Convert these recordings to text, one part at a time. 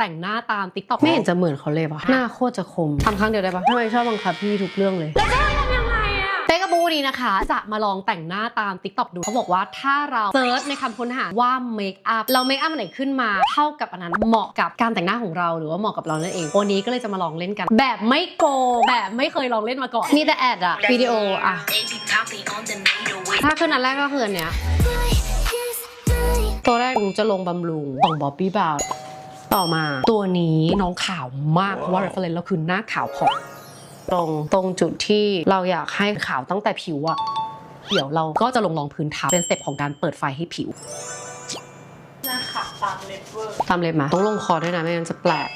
แต่งหน้าตามติ๊กต็อกไม่เห็นจะเหมือนเขาเลยปะหน้าโคตรจะคมทำครั้งเดียวได้ปะทำไมชอบบังคับพี่ทุกเรื่องเลยเป๊กกับบูนี้นะคะ จะมาลองแต่งหน้าตาม t ิ k t o k ดูเขาบอกว่าถ้าเราเซิร์ชในคำค้นหาว่าเมคอัพเราเมคอัพอันไหนขึ้นมา เท่ากับอันนั้นเหมาะกับการแต่งหน้าของเราหรือว่าเหมาะกับเรานั่นเองวันนี้ก็เลยจะมาลองเล่นกัน แบบไม่โกงแบบไม่เคยลองเล่นมาก่อนมีแต่แอดอะวิดีโออะถ้าขึ้นอันแรกก็คืออันเนี้ยตัวแรกหนูจะลงบำรุงของบ๊อบบี้บาว ต่อมาตัวนี้น้องขาวมากเพราะว่า reference เราคือหน้าขาวผ่องตรงตรงจุดที่เราอยากให้ขาวตั้งแต่ผิวอะเดี๋ยวเราก็จะลงรองพื้นทับเป็นสเต็ปของการเปิดไฟให้ผิวหน้าขับตามเล็บเวอร์ตามเลยมาต้องลงคอด้วยนะไม่งั้นจะแปลก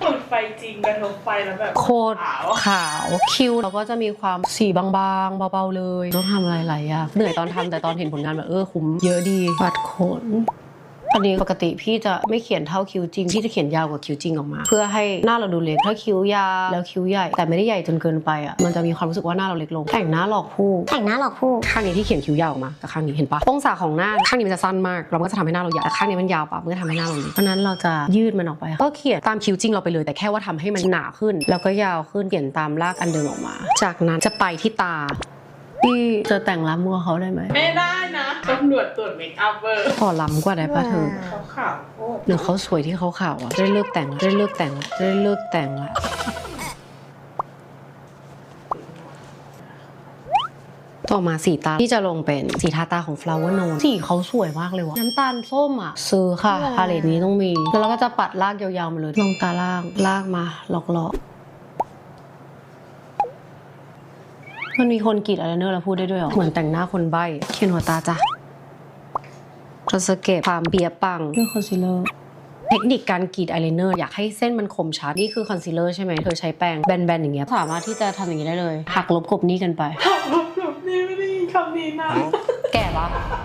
เปิดไฟจริงกระทบไฟแล้วแบบโคตรขาวขาวคิ้วเราก็จะมีความสีบางๆเบาๆเลยต้องทำอะไรหลายอย่างเหนื่อยตอนทำแต่ตอนเห็นผลงานแบบเออคุ้มเยอะดีปัดขน อันนี้ปกติพี่จะไม่เขียนเท่าคิ้วจริงพี่จะเขียนยาวกว่าคิ้วจริงออกมา เพื่อให้หน้าเราดูเล็กถ้าคิ้วยาวแล้วคิ้วใหญ่แต่ไม่ได้ใหญ่จนเกินไปอะมันจะมีความรู้สึกว่าหน้าเราเล็กลง แต่งหน้าหลอกผู้แต่งหน้าหลอกผู้ข้างนี้ที่เขียนคิ้วยาวออกมากับข้างนี้เห็นปะองศาของหน้าข้างนี้มันจะสั้นมากเราก็จะทำให้หน้าเราใหญ่แต่ข้างนี้มันยาวปะมันก็ทำให้หน้าเราเล็กเพราะฉะนั้นเราจะยืดมันออกไป ก็เขียนตามคิ้วจริงเราไปเลยแต่แค่ว่าทำให้มันหนาขึ้น แล้วก็ยาวขึ้นเขียนตามรากอันเดิมออกมา จากนั้นจะไปที่ตา พี่จะแต่งล้ำกว่าเขาได้ไหมไม่ได้นะตำรวจตรวจเมคอัพเวอร์ขอล้ำกว่าได้ปะเธอเขาขาวโคตรหรือเขาสวยที่เขาขาวอะจะได้เลิกแต่งละจะได้เลิกแต่งละจะได้เลิกแต่งละต่อมาสีตาที่จะลงเป็นสีทาตาของ flower no สีเขาสวยมากเลยว่ะน้ำตาลส้มอะ ซื้อค่ะพาเลตนี้ต้องมี แล้วเราก็จะปัดลากยาวๆมาเลยลงตาล่างลากมาหลอกๆ มันมีคนกรีดอะไรเนอร์แล้วพูดได้ด้วยเหรอ เหมือนแต่งหน้าคนใบ้เขียนหัวตาจ้ะจะสเก็ตความเปียปังด้วยคอนซีลเลอร์เทคนิคการกรีดอายไลเนอร์อยากให้เส้นมันคมชัด นี่คือคอนซีลเลอร์ใช่ไหมเธอใช้แปรงแบนๆอย่างเงี้ยสามารถที่จะทำอย่างนี้ได้เลย หักลบกบหนี้กันไปขับรถแบบนี้ไม่ได้ยินคำนี้นะแก่ปะคลา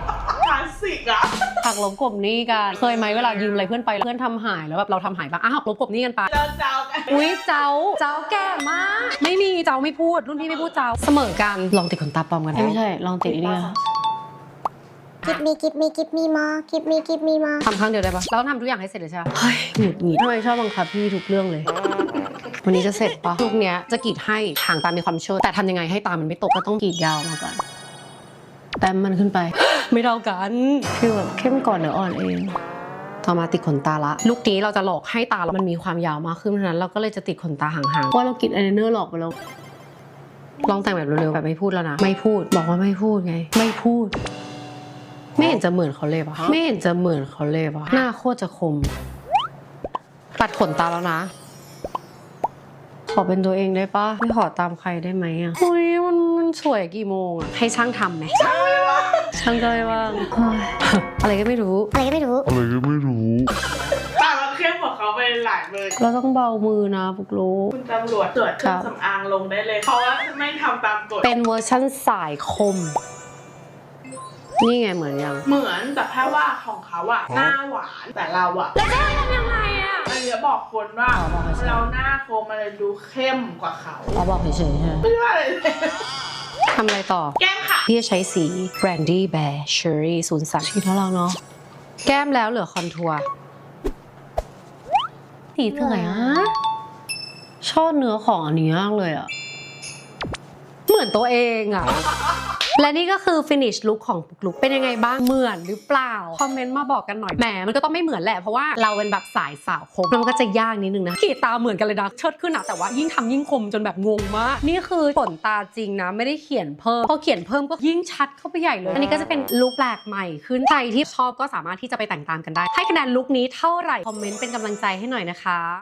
สสิกอะหักลบกบหนี้กัน เคยไหมเวลายืมอะไรเพื่อนไปแล้วเพื่อนทำหายแล้วแบบเราทำหายบ้างอะหักลบกบหนี้กันไป เราเจ้ากันอุ้ยเจ้า เจ้าแก่มาก ไม่มีเจ้าไม่พูด รุ่นพี่ไม่พูดเจ้า เสมอกัน ลองติดขนตาปลอมกันไม่ใช่ ลองติดไอ้นี่กิบมีกิบมีกิบมีมากิบมีกิบมีมาทำครั้งเดียวได้ปะเราทำทุกอย่างให้เสร็จเลยใช่ปะเฮ้ยหงุดหงิดทำไมชอบบังคับพี่ทุกเรื่องเลย วันนี้จะเสร็จปะลูกเนี้ยจะกรีดให้ห่างตามีความเชื่อแต่ทำยังไงให้ตามันไม่ตกก็ต้องกรีดยาวมาก่อนแต้มมันขึ้นไป ไม่เท่ากันคือแบบเข้มก่อนหรืออ่อนเองต่อมาติดขนตาละลูกนี้เราจะหลอกให้ตาเรามันมีความยาวมากขึ้นเพราะฉะนั้นเราก็เลยจะติดขนตาห่างๆเพราะว่าเรากรีดอายไลเนอร์หลอกไปแล้วลองแต่งแบบเร็วๆแบบไม่พูดแล้วนะไม่พูดบอกว่าไม่พูดไง ไม่พูด ไม่เห็นจะเหมือนเขาเลยปะไม่เห็นจะเหมือนเขาเลยปะหน้าโคตรจะคมปัดขนตาแล้วนะ ขอเป็นตัวเองได้ปะไม่ขอตามใครได้ไหมอะอุ้ยมันมันสวยกี่โมงอะให้ช่างทำไหม ช่างก็ไม่ว่างเฮ้ยอะไรก็ไม่รู้ อะไรก็ไม่รู้อะไรก็ไม่รู้แต่เราเข้มกว่าเขาไปหลายเบอร์เราต้องเบามือนะปุกรู้คุณตำรวจตรวจเครื่องสำอางลงได้เลย เพราะว่าไม่ทำตามกฎเป็นเวอร์ชั่นสายคม นี่ไงเหมือนยัง เหมือนแต่แค่ว่าของเขาอะหน้าหวานแต่เราอะแล้วจะทำยังไงอะเราจะบอกคนว่าอ๋อบอกเฉยๆเราหน้าโคมมันเลยดูเข้มกว่าเขาเราบอกเฉยๆใช่ไหมไม่ว่าอะไรเลยทำอะไรต่อ แก้มค่ะ พี่จะใช้สี Brandy Bear Cherry 0 3สีเท่าเราเนาะ แก้มแล้วเหลือคอนทัวร์ สีสวยอะชอบเนื้อของอันนี้มากเลยอะเหมือนตัวเองอะ และนี่ก็คือ finish look ของปุกลุกเป็นยังไงบ้าง เหมือนหรือเปล่า คอมเมนต์มาบอกกันหน่อย แหมมันก็ต้องไม่เหมือนแหละ เพราะว่าเราเป็นแบบสายสาวคมแล้วมันก็จะยากนิดนึงนะขีดตาเหมือนกันเลยนะเชิดขึ้นอะแต่ว่ายิ่งทำยิ่งคมจนแบบงงมาก นี่คือขนตาจริงนะ ไม่ได้เขียนเพิ่ม พอเขียนเพิ่มก็ยิ่งชัดเข้าไปใหญ่เลย อันนี้ก็จะเป็นลุคแปลกใหม่ขึ้น ใครที่ชอบก็สามารถที่จะไปแต่งตามกันได้ ให้คะแนนลุคนี้เท่าไหร่ คอมเมนต์เป็นกำลังใจให้หน่อยนะคะ